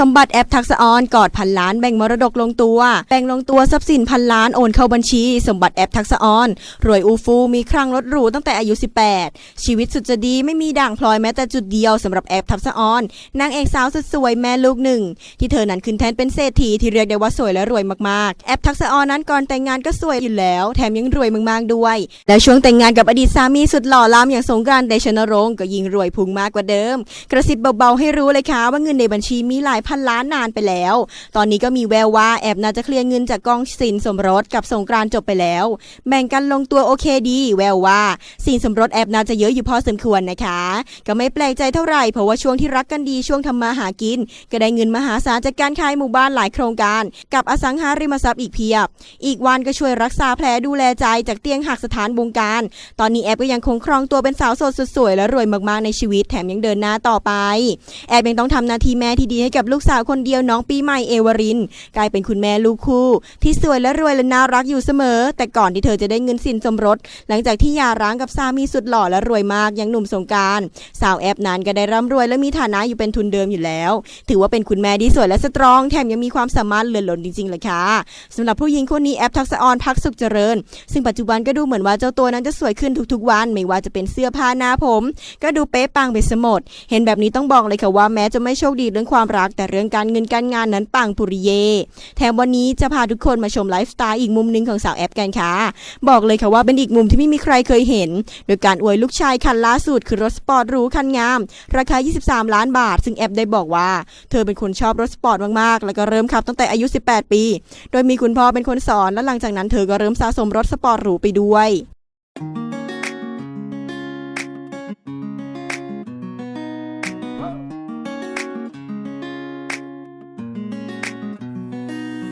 สมบัติแอปทักษะออนกอดพันล้านแบ่งมรดกลงตัว แบ่งลงตัวทรัพย์สินพันล้านโอนเข้าบัญชี สมบัติแอปทักษะออน รวยอูฟูมีครั้งรถหรูตั้งแต่อายุ 18 ชีวิตสุดจะดีไม่มีด่างพลอยแม้แต่จุดเดียวสำหรับแอปทักษะออนนางเอกสาวสุดสวยแม่ลูกหนึ่ง ที่เธอนั้นขึ้นแทนเป็นเศรษฐีที่เรียกได้ว่าสวยและรวยมากๆ แอปทักษะออนนั้นก่อนแต่งงานก็สวยอยู่แล้ว แถมยังรวยมากๆด้วย และช่วงแต่งงานกับอดีตสามีสุดหล่อล้ำอย่างสงกรานต์เดชนรงค์ก็ยิ่งรวยพุ่งมากกว่าเดิม กระซิบเบาๆให้รู้เลยค่ะว่าเงินในบัญชีมีหลายพันล้านนานไปแล้ว ตอนนี้ก็มีแววว่าแอบน่าจะเคลียร์เงินจากกองสินสมรสกับสงกรานจบไปแล้ว แบ่งกันลงตัวโอเคดี แววว่าสินสมรสแอบน่าจะเยอะอยู่พอสมควรนะคะ ก็ไม่แปลกใจเท่าไหร่เพราะว่าช่วงที่รักกันดีช่วงทำมาหากิน ก็ได้เงินมหาศาลจากการขายหมู่บ้านหลายโครงการ กับอสังหาริมทรัพย์อีกเพียบ อีกวันก็ช่วยรักษาแผลดูแลใจจากเตียงหักสถานบงการ ตอนนี้แอปก็ยังคงครองตัวเป็นสาวโสดสวยและรวยมากๆในชีวิตแถมยังเดินหน้าต่อไป แอบยังต้องทำหน้าที่แม่ที่ดีให้กับลูกสาวคนเดียวน้องปีใหม่เอวริน กลายเป็นคุณแม่ลูกคู่ ที่สวยและรวยและน่ารักอยู่เสมอ แต่ก่อนที่เธอจะได้เงินสินสมรส หลังจากที่หย่าร้างกับสามีสุดหล่อและรวยมากอย่างหนุ่มสงการสาวแอปนั้นก็ได้ร่ำรวยและมีฐานะอยู่เป็นทุนเดิมอยู่แล้ว ถือว่าเป็นคุณแม่ที่สวยและสตรองแถมยังมีความสามารถเลือนหล้นจริงๆเลยค่ะสำหรับผู้หญิงคนนี้แอปทักษออนพักสุขเจริญ ซึ่งปัจจุบันก็ดูเหมือนว่าเจ้าตัวนั้นจะสวยขึ้นทุกๆวัน ไม่ว่าจะเป็นเสื้อผ้าหน้าผม ก็ดูเป๊ะปังไปสมด เห็นแบบนี้ต้องบอกเลยค่ะว่าแม้จะไม่โชคดีเรื่องความรักแต่เรื่องการเงินการงานนั้นปังปุริเย แถมวันนี้จะพาทุกคนมาชมไลฟ์สไตล์อีกมุมหนึ่งของสาวแอปกันค่ะ บอกเลยค่ะว่าเป็นอีกมุมที่ไม่มีใครเคยเห็น โดยการอวยลูกชายคันล่าสุดคือรถสปอร์ตหรูคันงาม ราคา 23 ล้านบาท ซึ่งแอปได้บอกว่า เธอเป็นคนชอบรถสปอร์ตมากๆ แล้วก็เริ่มขับตั้งแต่อายุ 18 ปี โดยมีคุณพ่อเป็นคนสอน และหลังจากนั้นเธอก็เริ่มสะสมรถสปอร์ตหรูไปด้วย